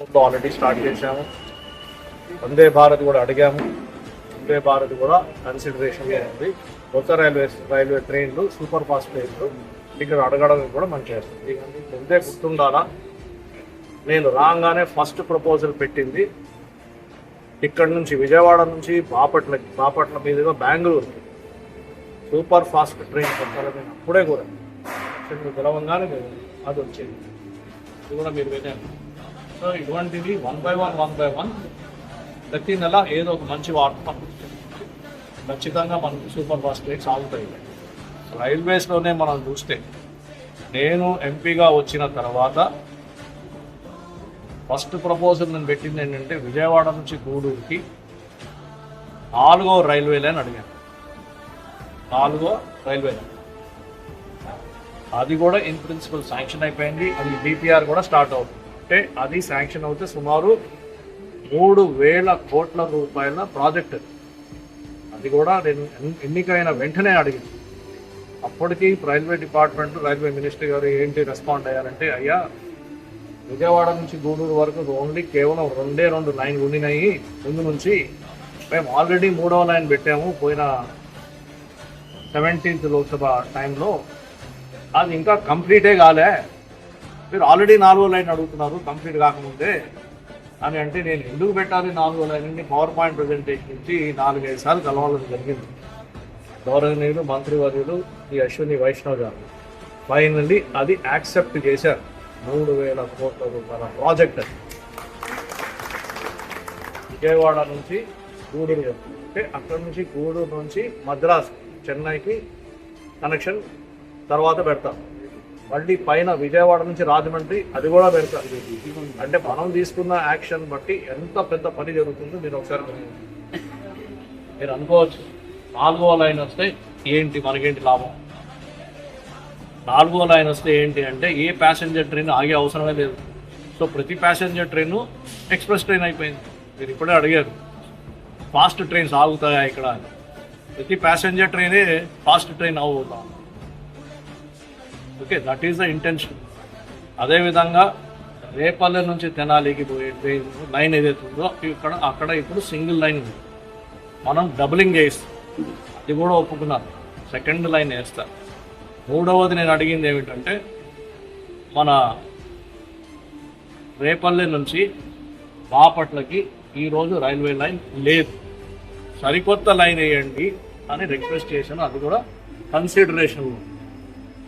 Already start చేశాము. వందే భారత్ కూడా అడిగాము. వందే భారత్ కూడా కన్సిడరేషన్లో ఉంది. కొత్త రైల్వే రైల్వే ట్రైన్లు సూపర్ ఫాస్ట్ ట్రైన్లు ఇక్కడ అడగడం కూడా మంచి ఇక ముందే గుర్తుండాలా? నేను రాగానే ఫస్ట్ ప్రపోజల్ పెట్టింది. ఇక్కడ నుంచి విజయవాడ నుంచి బాపట్లకి బాపట్ల మీదుగా బెంగళూరు సూపర్ ఫాస్ట్ ట్రైన్ కొత్తలో నేను అప్పుడే కూడా. మీరు తెలవంగానే అది వచ్చింది. ఇది కూడా మీరు వినండి సో ఇటువంటివి one by one one by one ప్రతి నెల ఏదో ఒక మంచి వార్త మనకు ఖచ్చితంగా మనకు సూపర్ ఫాస్ట్ ట్రైన్స్ ఆగుతాయి రైల్వేస్లోనే మనం చూస్తే నేను ఎంపీగా వచ్చిన తర్వాత ఫస్ట్ ప్రపోజల్ నేను పెట్టింది ఏంటంటే విజయవాడ నుంచి గూడూరుకి నాలుగో రైల్వే లైన్ అడిగాను. నాలుగో రైల్వే లైన్. అది కూడా ఇన్ ప్రిన్సిపల్ శాంక్షన్ అయిపోయింది. అది డిపిఆర్ కూడా స్టార్ట్ అవుతుంది. అంటే అది శాంక్షన్ అవుతే సుమారు మూడు వేల కోట్ల రూపాయల ప్రాజెక్ట్. అది. కూడా నేను ఎన్నికైన వెంటనే అడిగింది అప్పటికి రైల్వే డిపార్ట్మెంట్ రైల్వే మినిస్టర్ గారు ఏంటి రెస్పాండ్ అయ్యారంటే అయ్యా విజయవాడ నుంచి గూడూరు వరకు ఓన్లీ కేవలం రెండే రెండు లైన్ ఉండినాయి. ముందు నుంచి మేము ఆల్రెడీ మూడవ లైన్ పెట్టాము. పోయిన సెవెంటీన్త్ లోక్సభ టైంలో. అది ఇంకా కంప్లీటే కాలే. మీరు ఆల్రెడీ నాలుగో లైన్ అడుగుతున్నారు కంప్లీట్ కాకముందే. అని అంటే నేను ఎందుకు పెట్టాలి నాలుగో లైన్ని పవర్ పాయింట్ ప్రజెంటేషన్ ఇచ్చి నాలుగైదు సార్లు కలవాలని జరిగింది. గౌరవనీయులు మంత్రివర్యులు ఈ అశ్విని వైష్ణవ్ గారు. ఫైనల్లీ అది యాక్సెప్ట్ చేశారు. మూడు వేల కోట్ల రూపాయల ప్రాజెక్ట్ అది. విజయవాడ నుంచి గూడూరు అంటే అక్కడ నుంచి గూడూరు నుంచి మద్రాస్ చెన్నైకి కనెక్షన్ తర్వాత పెడతాం. మళ్ళీ పైన విజయవాడ నుంచి రాజమండ్రి అది కూడా పెడతారు అంటే మనం తీసుకున్న యాక్షన్ బట్టి ఎంత పెద్ద పని జరుగుతుందో మీరు ఒకసారి మీరు అనుకోవచ్చు. నాలుగో లైన్ వస్తే ఏంటి మనకేంటి లాభం? నాలుగో లైన్ వస్తే ఏంటి అంటే ఏ ప్యాసింజర్ ట్రైన్ ఆగే అవసరమే లేదు. సో ప్రతి ప్యాసింజర్ ట్రైన్ ఎక్స్ప్రెస్ ట్రైన్ అయిపోయింది. మీరు ఇప్పుడే అడిగారు ఫాస్ట్ ట్రైన్స్ ఆగుతాయా ఇక్కడ? ప్రతి ప్యాసింజర్ ట్రైనే ఫాస్ట్ ట్రైన్ అవుతాం okay that is the intention అదేవిధంగా రేపల్లె నుంచి తెనాలికి పోయే ట్రైన్ లైన్ ఏదైతే ఉందో ఇక్కడ అక్కడ ఇప్పుడు సింగిల్ లైన్ ఉంది. మనం డబులింగ్ చేయిస్తాం. అది కూడా ఒప్పుకున్నాను సెకండ్ లైన్ వేస్తారు. మూడవది నేను అడిగింది ఏమిటంటే మన రేపల్లె నుంచి బాపట్లకి ఈరోజు రైల్వే లైన్ లేదు. సరికొత్త లైన్ వేయండి అని రిక్వెస్ట్ చేశాను. అది కూడా కన్సిడరేషన్లో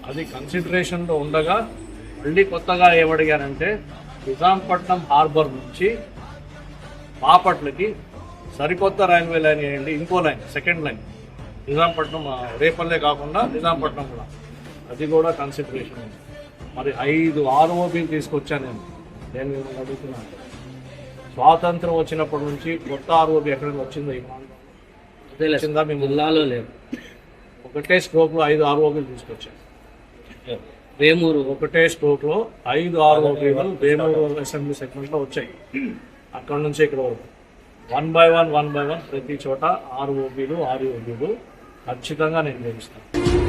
అది కన్సిడరేషన్లో ఉండగా మళ్ళీ కొత్తగా ఏమడిగానంటే నిజాంపట్నం హార్బర్ నుంచి బాపట్లకి సరికొత్త రైల్వే లైన్ వేయండి ఇంకో line second line. Nizampatnam Repalle కాకుండా నిజాంపట్నం కూడా. అది కూడా కన్సిడరేషన్ ఉంది. మరి ఐదు ఆర్ఓబీలు తీసుకొచ్చాను నేను? నేను మిమ్మల్ని అడుగుతున్నాను స్వాతంత్రం వచ్చినప్పటి నుంచి కొత్త ఆర్ఓబి ఎక్కడికి వచ్చిందో వచ్చిందా మేము జిల్లాలో లేవు. ఒకటే స్ట్రోక్లో ఐదు ఆర్ఓబీలు తీసుకొచ్చాను వేమూరు ఒకటే స్ట్రోక్లో ఐదు ఆర్ఓబీలు వేమూరు అసెంబ్లీ సెగ్మెంట్లో వచ్చాయి. అక్కడ నుంచి ఇక్కడ వరకు. One by one one by one ప్రతి చోట ఆర్ఓబీలు ఆర్ఓబీలు ఖచ్చితంగా నేను చేస్తాను